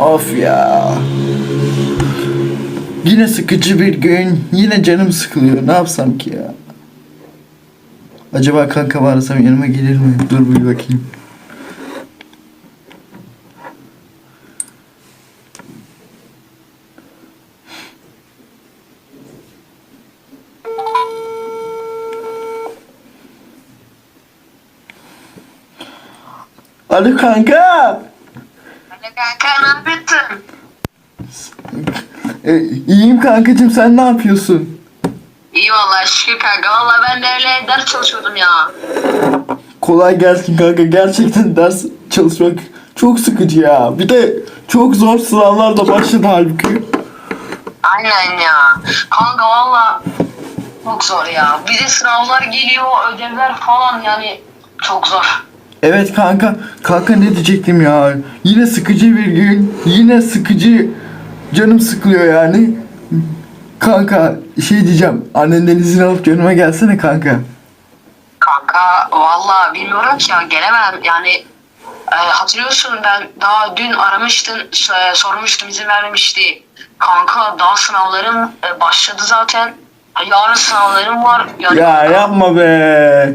Of ya. Yine sıkıcı bir gün. Yine canım sıkılıyor. Ne yapsam ki ya? Acaba kanka varsa yanıma gelir mi? Dur bir bakayım. Alo kanka. Kanka yapıyorsun? E, iyiyim kankacığım sen ne yapıyorsun? İyi vallahi şükür kanka. Vallahi ben de öyle ders çalışıyordum ya. Kolay gelsin kanka gerçekten ders çalışmak çok sıkıcı ya. Bir de çok zor sınavlar da başladı halbuki. Aynen ya. Kanka valla çok zor ya. Bir de sınavlar geliyor, ödevler falan yani çok zor. Evet kanka, kanka ne diyecektim ya? Yine sıkıcı bir gün, yine sıkıcı canım sıkılıyor yani. Kanka şey diyeceğim, annenden izin alıp yanıma gelsene kanka. Kanka valla bilmiyorum ki ya gelemem yani e, hatırlıyorsun ben daha dün aramıştın e, sormuştum izin vermemişti. Kanka daha sınavlarım e, başladı zaten. Ha, Yarın sınavlarım var. Yani, Ya yapma be.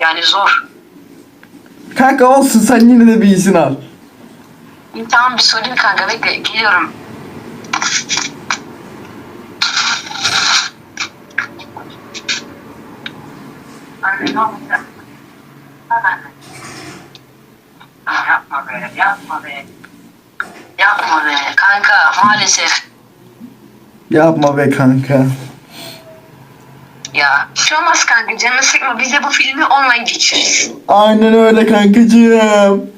yani zor. Kanka olsun sen yine de bir izin al. Tamam bir sorayım kanka bekle geliyorum. Anne ne olacak? Anne. Yapma be, yapma be. Yapma be kanka maalesef. Yapma be kanka. Ya hiç olmaz kanka canını sıkma biz de bu filmi online geçiririz. Aynen öyle kankacığım.